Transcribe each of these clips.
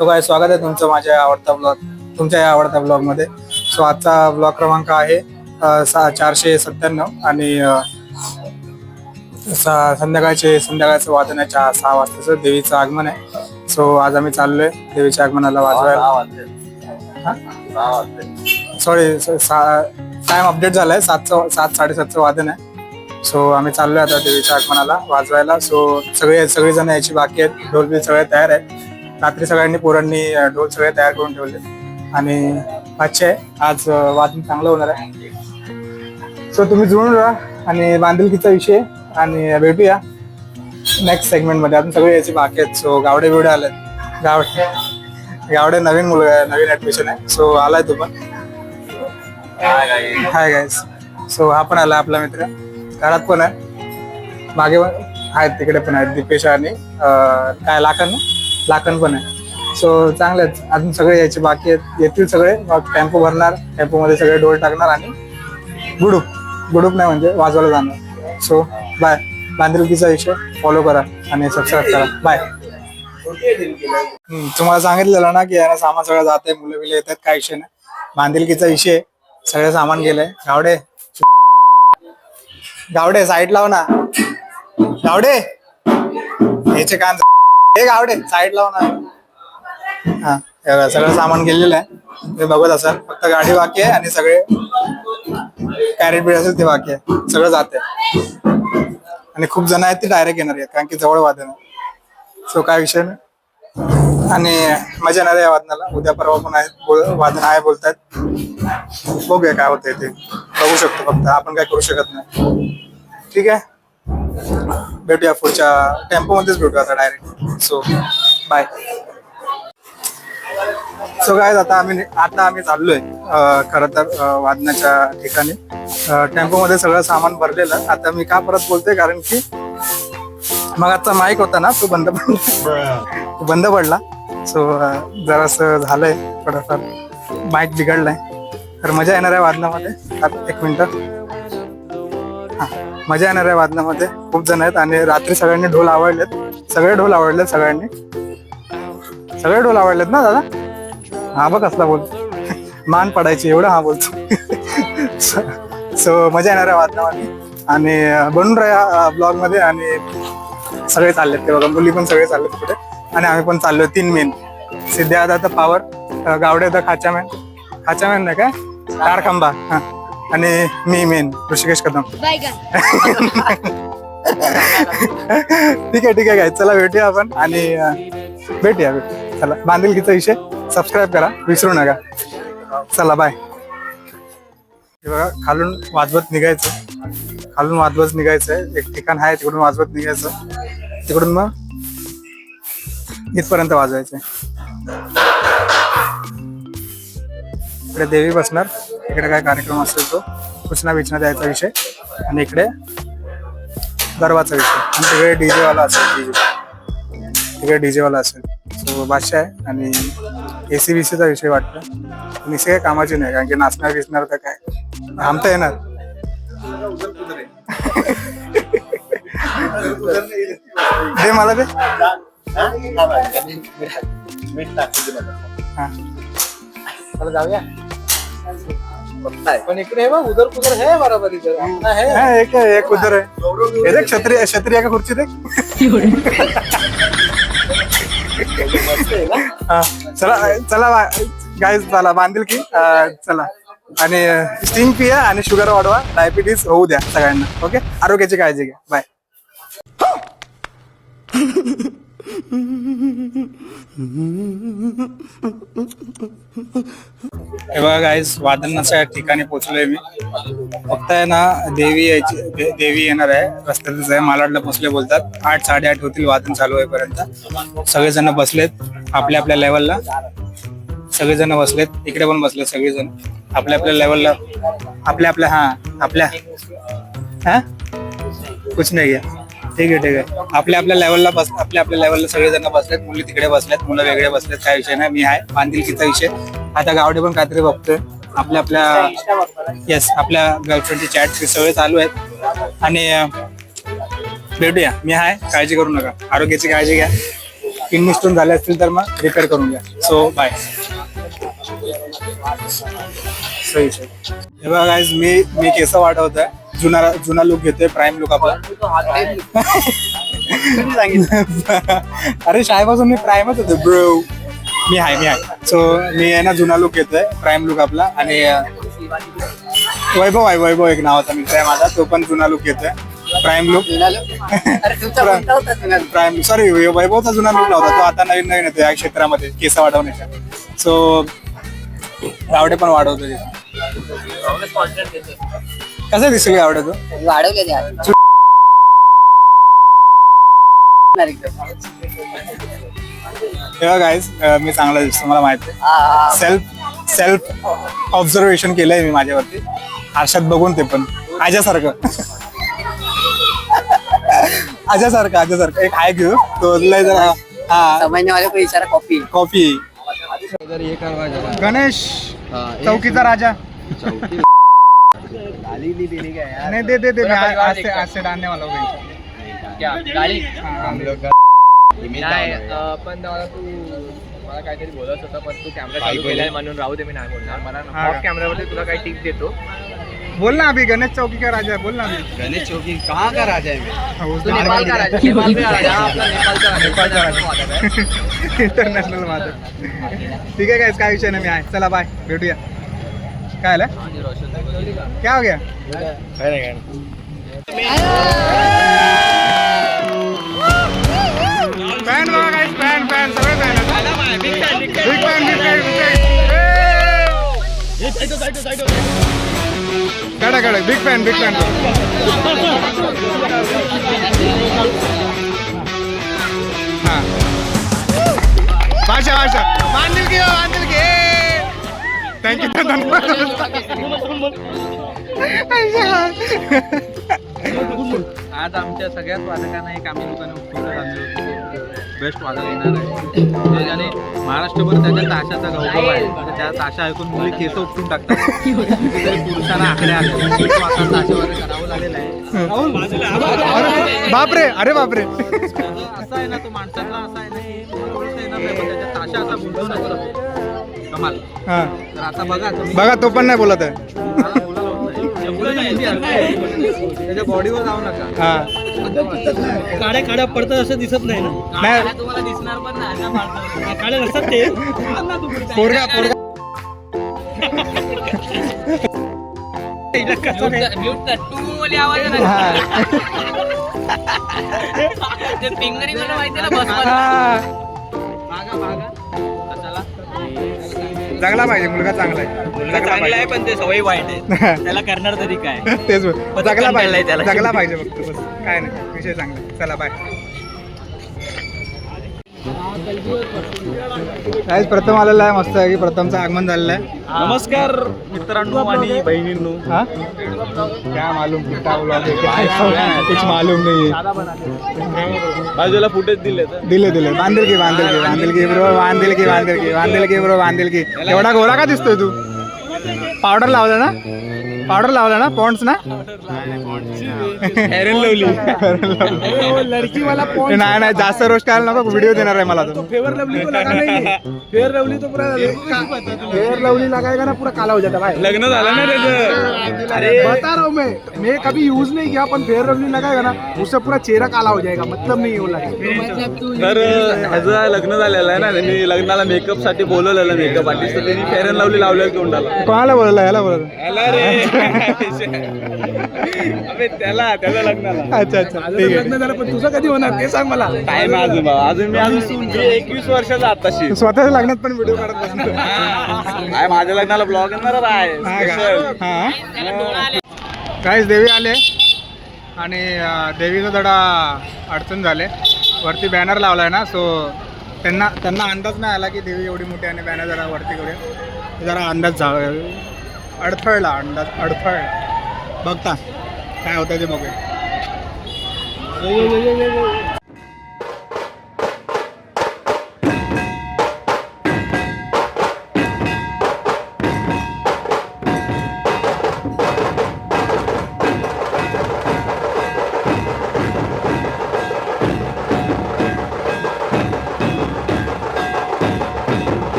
So काय स्वागत आहे तुमचं माझ्या आवडता ब्लॉग तुमच्या या आवडत्या ब्लॉगमध्ये. सो आजचा ब्लॉग क्रमांक आहे चारशे सत्त्याण्णव आणि संध्याकाळचे संध्याकाळचं वादन आहे चहा सहा वाजताचं देवीचं आगमन आहे. सो आज आम्ही चाललोय देवीच्या आगमनाला वाजवायला. सॉरी टाइम अपडेट झालाय सातचं सात साडेसातचं वादन आहे. सो आम्ही चाललोय आता देवीच्या आगमनाला वाजवायला. सो सगळे सगळेजण यायची बाकी आहेत ढोल बिल सगळे तयार आहेत. रात्री सगळ्यांनी पोरांनी ढोल सगळे तयार करून ठेवले. आणि अच्छे आहे आज वादन चांगलं होणार आहे. सो तुम्ही जुळून राहा आणि बांधिलकीचा विषय आणि भेटूया नेक्स्ट सेगमेंटमध्ये. अजून सगळे यायचे बाकी आहेत. सो गावडे बिवडे आलेत. गावडे गावडे नवीन मुलगा आहे नवीन ऍडमिशन आहे. सो आलाय तू पण. हाय गाईस सो हा पण आला आपला मित्र. घरात पण आहे. मागे आहेत तिकडे पण आहेत. दीपेश आणि काय लाखन? लाखन पण आहे सो चांगले आहेत अजून सगळे यायचे बाकी आहेत. येतील सगळे. मग टेम्पो भरणार. टेम्पोमध्ये सगळे डोळ टाकणार आणि गुडूप. गुडूप नाही म्हणजे वाजवायला जाणार. सो बाय बांधिलकीचा विषय फॉलो करा आणि सबस्क्राईब करा. बाय तुम्हाला सांगितलेलं ना की याला सामान सगळं जात आहे मुलं बिलं येतात काय विषय नाही. बांधिलकीचा विषय सगळं सामान गेलंय. गावडे. गावडे साईड लाव ना. गावडे. याचे कान हे गावडे साईड लावून हा सगळं सामान गेलेलं आहे. ते बघत असाल फक्त गाडी बाकी आहे आणि सगळे कॅरेट बीड असेल ते बाकी आहे. सगळं जाते आणि खूप जण आहेत ते डायरेक्ट येणार आहेत कारण की जवळ वादन आहे सो काय विषय नाही. आणि मजा येणार आहे या वादनाला. उद्या परवा पण आहेत वादन आहे बोलतात बघूया काय होतंय ते. बघू शकतो फक्त आपण काय करू शकत नाही. ठीक आहे? भेटूया पुढच्या टेम्पो मध्येच भेटूया आता डायरेक्ट सो बाय सो काय आता आम्ही आता आम्ही चाललोय खरं तर वादनाच्या ठिकाणी. टेम्पो मध्ये सगळं सामान भरलेलं. आता मी का परत बोलतोय? कारण की मग आता माईक होता ना तो बंद पडला. तो बंद पडला. सो जरास झालंय थोडंफार. माईक बिघडलाय. तर मजा येणार आहे वादनामध्ये. आता एक मिनिट. मजा येणार आहे वादनामध्ये. खूप जण आहेत आणि रात्री सगळ्यांनी ढोल आवडलेत. सगळे ढोल आवडलेत सगळ्यांनी. सगळे ढोल आवडलेत ना दादा? हा बघ कसला बोल. मान पडायची एवढं हा बोलतो. सो मजा येणार आहे वादनामध्ये. आणि बनून राहा ब्लॉगमध्ये आणि सगळे चाललेत ते बघा. मुली पण सगळे चाललेत तिकडे आणि आम्ही पण चाललो तीन मेन सिद्ध्या आता पावर गावडे आता खाच्यामॅन खाच्यामॅन नाही काय? तारखंबा. हा. आणि मी मेन ऋषिकेश कदम. ठीक आहे ठीक आहे काय चला भेटूया आपण आणि भेटूया भेटूया. चला बांधिलकीचा विषय. सबस्क्राईब करा विसरू नका. चला बाय हे बघा खालून वाजवत निघायचं. खालून वाजवत निघायचंय एक ठिकाण आहे तिकडून वाजवत निघायचं. तिकडून मग इथपर्यंत वाजवायचंय इकडे देवी बसणार. इकडे काय कार्यक्रम असेल तो? सूचना विचना द्यायचा विषय. आणि इकडे गरबाचा विषय. आणि तिकडे डीजे वाला असेल डीजे. तिकडे डीजे वाला असेल. सो भाषा आहे आणि एसी बीसीचा विषय वाटतं. निसे काही कामाची नाही कारण की नाचणार बिचणार तर काय? थांबता येणार. दे मला दे. हा. चला जाऊया. पण इकडे बघ उदर पुदर है बराबर इधर अपना है हा, एक उधर आहे. हे देख क्षत्रिय क्षत्रिय का खुर्ची देख? हा, चला चला गाईज चला बांधील की अं, चला. आणि स्टिंग पिया आणि शुगर वाढवा डायबिटीस होऊ द्या सगळ्यांना ओके आरोग्याची काळजी घ्या. बाय बघा गाईज वादनाच्या ठिकाणी पोहोचलोय मी. फक्त आहे ना देवी यायची देवी येणार आहे. रस्त्यातच आहे. मालाडला पोचले बोलतात. आठ साडेआठ होतील वादन चालू होईपर्यंत सगळेजण बसलेत आपल्या आपल्या लेवलला सगळेजण बसलेत. इकडे पण बसलेत सगळेजण. आपल्या आपल्या लेवलला आपल्या आपल्या हा आपल्या. हा? कुछ नाही घ्या ठीक आहे ठीक आहे. आपल्या आपल्या लेवलला बस आपल्या आपल्या लेवलला सगळेजण बसलेत मुली तिकडे बसलेत मुलं वेगळे बसलेत काय विषय नाही मी आहे बांधिलकीचा विषय. आता गावडे पण काहीतरी बघतोय. आपल्या आपल्या येस आपल्या गर्लफ्रेंडची चॅट सगळे चालू आहेत. आणि भेटूया. मी आहे काळजी करू नका. आरोग्याची काळजी घ्या. किडनी स्टोन झाले असतील तर मग रिपेअर करून घ्या. सो बाय सही सही. हे बघा मी मी केस वाढवतोय. जुना जुना लुक घेतोय प्राईम लुक आपला अरे शाळेपासून मी प्राईमच होतो ब्रो मी आहे मी आहे. सो मी आहे ना जुना लुक घेतोय प्राईम लुक आपला. आणि वैभव आहे वैभव एक नावाचा मित्र आहे माझा. तो पण जुना लुक घेतोय. प्राईम लुक प्राईम सॉरी वैभवचा जुना लुक नव्हता. तो आता नवीन नवीन येतो या क्षेत्रामध्ये केस वाढवण्याच्या. सो आवडे पण वाढवतो. कसं दिसतो आवडे तो? वाढवले ते आज. तेव्हा गाईज मी चांगला दिसतो मला माहिती आहे. सेल्फ सेल्फ ऑब्झर्वेशन केलंय मी माझ्यावरती. आरशात बघून ते पण. आज्यासारखं. आज्यासारखं आज्यासारखं. एक आहे घेऊ. तो लय जरा हा. समजने वाले को इशारा कॉपी कॉफी गणेश चौकीचा राजा. नहीं दे दे दे मैं आज आज से आज से डालने वाला हूँ भाई। नाही अं, पण मला तू मला काहीतरी बोलत होता पण तू कॅमेरा चालू केलाय म्हणून राहू दे मी नाही बोलणार. मला हा. ऑफ? कॅमेरावरती तुला काही टिप देतो. बोल ना अभी गणेश चौकी का राजा है बोल ना अभी. गणेश चौकी कहाँ का राजा है मैं हाँ, उस तू नेपाल का राजा नेपाल का राजा हा आपला नेपाळचा राजा नेपाळचा राजा. वादक आहे. इंटरनॅशनल माझं ठीक आहे काय काय विषय नाही मी आहे. चला बाय भेटूया. काय आलं? क्या हो गया? फॅन बघा काय फॅन फॅन सगळे fan big fan big fan काढा काढा बिग फॅन बिग फॅन हा भाषा भाषा बांधील की बांधील की थँक्यू आज आमच्या सगळ्याच वादकांना एक आम्ही लोकांना उत्सुकता आणली बेस्ट वादक येणार आहे. जे ज्याने महाराष्ट्रभर त्याच्या ताशाचा गौरव आहे तर त्या ताशा ऐकून मुली केस उपटून टाकतात. कितीतरी पुरुषांना आकडे आले. ताशावर करावं लागलेलं आहे बापरे अरे बापरे. असं आहे ना तो माणसातला असा आहे ना त्याच्या ताशा असा बोलतो. कमाल. हा. तर आता बघा तुम्ही. बघा तो पण नाही बोलत आहे. मला बोलायला होत नाही. एवढं नाही किती असतं. त्याच्या बॉडीवर जाऊ नका. हा. काड्या काड्या पडतात असं दिसत नाही ना. नाही. तुम्हाला दिसणार पण नाही हा, काड्या नसतात ते. पोरगा पोरगा. हिला कसं नाही. म्यूट कर तू बोली आवाज आहे हा. ना ते पिंगरी मला माहिती ना बस हा. मागा मागा. कशाला जगला पाहिजे मुलगा चांगला आहे. जगला चांगलं आहे पण ते सवय वाईट आहे. त्याला करणार तरी काय? तेच. जगला कंटाळलाय पाहिजे. त्याला. जगला पाहिजे फक्त बस. काय नाही विषय चांगला. चला बाय काहीच प्रथम आलेला आहे मस्त आहे. की प्रथमचं आगमन झालेलं आहे. नमस्कार मित्रांनो आणि बहिणींनो. हाँ? क्या मालूम क्या कुछ मालूम नहीं है बाजूला फुटेज दिले दिले दिले. बांधील की बांधील की बांधील की ब्रो बांधील की बांधील की बांधील की ब्रो बांधील की. एवढा गोरा का दिसतोय तू? पावडर लावला ना? पावडर लावला ना पॉन्ड्स ना? Fair and lovely. लडकी मला नाही नाही जास्त रोज करायला नको व्हिडिओ देणार आहे मला तो फेवर लवली को लगा नहीं. फेयर लवली तो पूरा फेयर लवली लगाएगा ना पूरा काला हो जाता है भाई लग्न झालं ना त्याचं. अरे. बता रहा हूँ मैं. मैं कभी यूज नहीं किया पण फेयर लवली लगाएगा ना उससे पूरा चेहरा काला हो जाएगा मतलब नहीं लगा. तर ह्याचं लग्न झालेलं आहे ना त्यांनी लग्नाला मेकअपसाठी बोलवलेलं मेकअप आर्टिस्ट त्यांनी फेरन लावली लावलेलं तोंडाला. कोणाला बोलला याला बोलला याला रे. अबे त्याला त्याला लग्नाला. अच्छा अच्छा. ठीक आहे लग्न झालं पण तुझं कधी होणार? ते सांग मला. टाइम अजून अजून मी अजून मी एकवीस वर्षाचा आताशी स्वतःच्या लग्नात पण व्हिडिओ काढत बसतो आहे माझ्या लग्नाला ब्लॉग येणार आहे. हा Special. का? हा. काहीच देवी आले. आणि अं, देवीचा थोडा अडचण झाले. वरती बॅनर लावलाय ना सो त्यांना त्यांना अंदाज नाही आला की देवी एवढी मोठी आणि बॅनर जरा वरती करूया. जरा अंदाज झा अडथळला अंदाज अडथळला बघता काय होतं ते बघूया.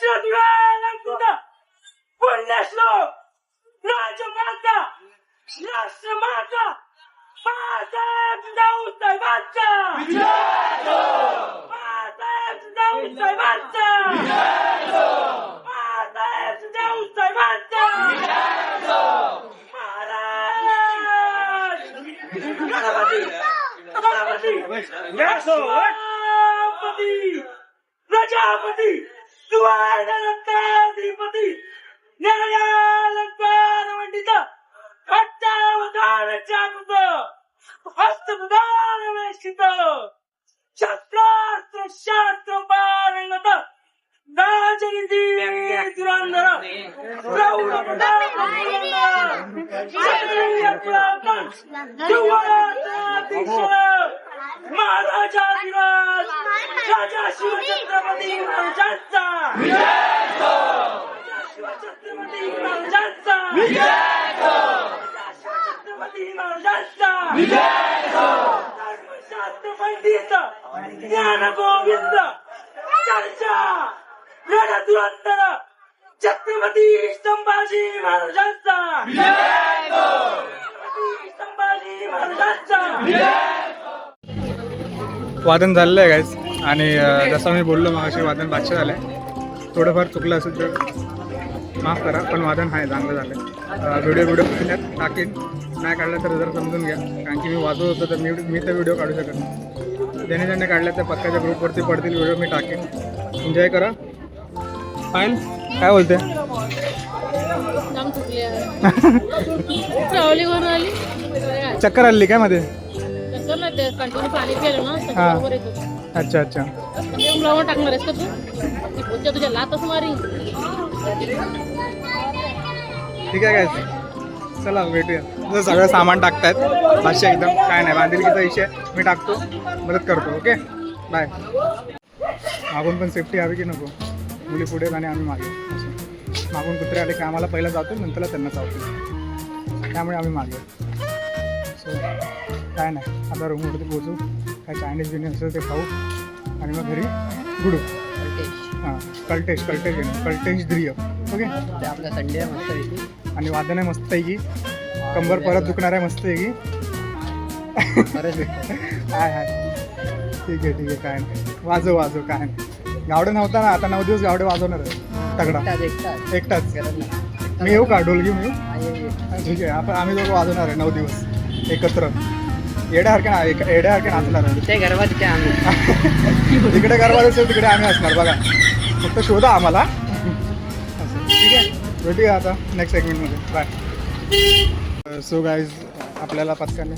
Wanşlatüler Bunleşlo Rajamata Rasamata Patem Dautay Vatsa Patem Dautay Vatsa Patem Dautay Vatsa Maharaj Ganapati Ganapati Ganapati Prajapati ദ്വാരകാധിപതി നിറയാലങ്കാര പണ്ഡിത കട്ടാവതാര ചാകുക ഹസ്തമുദാരവേശിത ശാസ്ത്രാർത്ഥ ശാസ്ത്രപാരണത ദുരന്തര മഹാരാജാതിരാജ് രാജാ ശിവചന്ദ്രമ ज्ञान गोविंद चर्चा रणधुरंधर छत्रपती संभाजी महाराजांचा छत्रपती संभाजी महाराजांचा वादन झालेलं आहे गाईज आणि जसं मी बोललो मग वादन बादशाह झालं आहे थोडंफार चुकलं असेल तर माफ करा पण वादन आहे चांगलं झालं व्हिडिओ व्हिडिओ पुण्यात टाकेन. नाही काढलं तर जरा समजून घ्या. कारण की मी वाजवत होतो तर मी मी तर व्हिडिओ काढू शकत नाही. ज्याने ज्याने काढल्या त्या पक्काच्या ग्रुपवरती पडतील व्हिडिओ मी टाकेन. एन्जॉय करा. फाईन काय बोलते? चक्कर आली काय मध्ये? हा. अच्छा अच्छा. म्हणजे टाकणार आहेस का तू? ती पुढच्या तुझ्या लातच मारी. ठीक आहे काय चला भेटूया. तुझं सगळं सामान टाकतायत. भाष्य एकदम. काय नाही बांधिलकीचा विषय. मी टाकतो. मदत करतो ओके बाय मागून पण सेफ्टी हवी की नको? मुली पुढे आणि आम्ही मागे. मागून कुत्रे आले की आम्हाला पहिला जातो नंतरला त्यांना चावतो त्यामुळे आम्ही मागे. सो काय नाही. आता रूमवरती पोहोचू. काय चायनीज बिनीज असेल ते खाऊ. आणि मग घरी गुडू. हां कल्टेश कल्टेश घेणं कल्टेश ध्रिय ओके? आपला संडे मस्त पैकी. आणि वादन आहे मस्त आहे की कंबर परत दुखणार आहे मस्त आहे की हाय हाय. ठीक आहे ठीक आहे काय नाही. वाजव वाजव काय नाही. गावडे नव्हता ना आता नऊ दिवस गावडे वाजवणार आहे. तगडा. एकटाच मी येऊ का? ढोल घेऊन येऊ. ठीक आहे आपण आम्ही दोघं वाजवणार आहे नऊ दिवस एकत्र. येड्यासारखे येड्यासारखे नाचणार आम्ही. तिकडे गरबा असेल तिकडे आम्ही असणार बघा. फक्त शोधा आम्हाला. ठीक आहे? भेटूया आता नेक्स्ट सेगमेंटमध्ये बाय सो गाईज आपल्याला पथकाने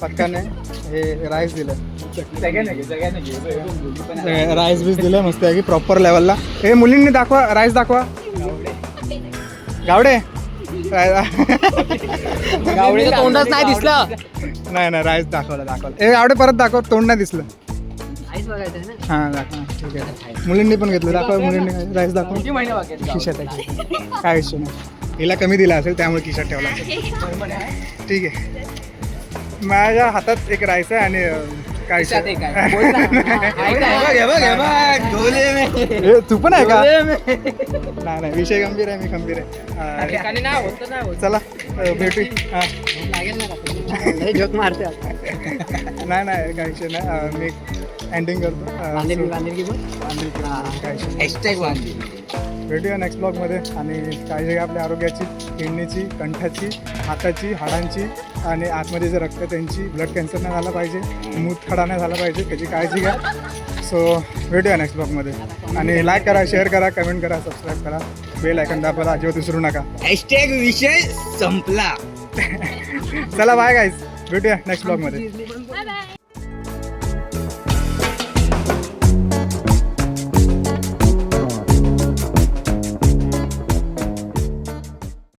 पथकाने हे राईस दिलं. राईस बीस दिलं मस्त आहे की प्रॉपर लेवलला हे मुलींनी दाखवा राईस दाखवा. गावडे. गावडीचं तोंडच नाही दिसलं. नाही नाही राईस दाखवलं दाखवलं. हे गावडे परत दाखव तोंड नाही दिसलं. हां दाखवा. ठीक आहे. मुलींनी पण घेतलं दाखवा मुलींनी राईस दाखव. किती महिने बाकी आहेत खिशात आहे काय विषय नाही. हिला कमी दिला असेल त्यामुळे खिशात ठेवला असेल. ठीक आहे. माझ्या हातात एक राईस आहे आणि काय खिशात विषय एक आहे. बोल ना. हे, तू पण आहे का? नाही नाही. विषय गंभीर आहे मी गंभीर आहे. अं, ठिकाणी नाही होतं नाही होत. चला अं, भेटू. हां. लागेल ना का जोक मारते नाही नाही काही विषय नाही. अं, मी एंडिंग करतो. अं, बांधेल so- बांधेल की मग बांधील की बांधील, काही विषय नाही. भेटूया नेक्स्ट ब्लॉगमध्ये आणि काळजी घ्या आपल्या आरोग्याची किडनीची कंठाची हाताची हाडांची. आणि आतमध्ये जे रक्त त्यांची ब्लड कॅन्सर नाही झाला पाहिजे. मूत खडा नाही झाला पाहिजे त्याची काळजी घ्या. सो भेटूया नेक्स्ट ब्लॉगमध्ये आणि लाईक करा शेअर करा कमेंट करा सबस्क्राईब करा. बेल ऐकून दाबायला अजिबात विसरू नका. हॅशटॅग विषय संपला. चला बाय गाईज भेटूया नेक्स्ट ब्लॉगमध्ये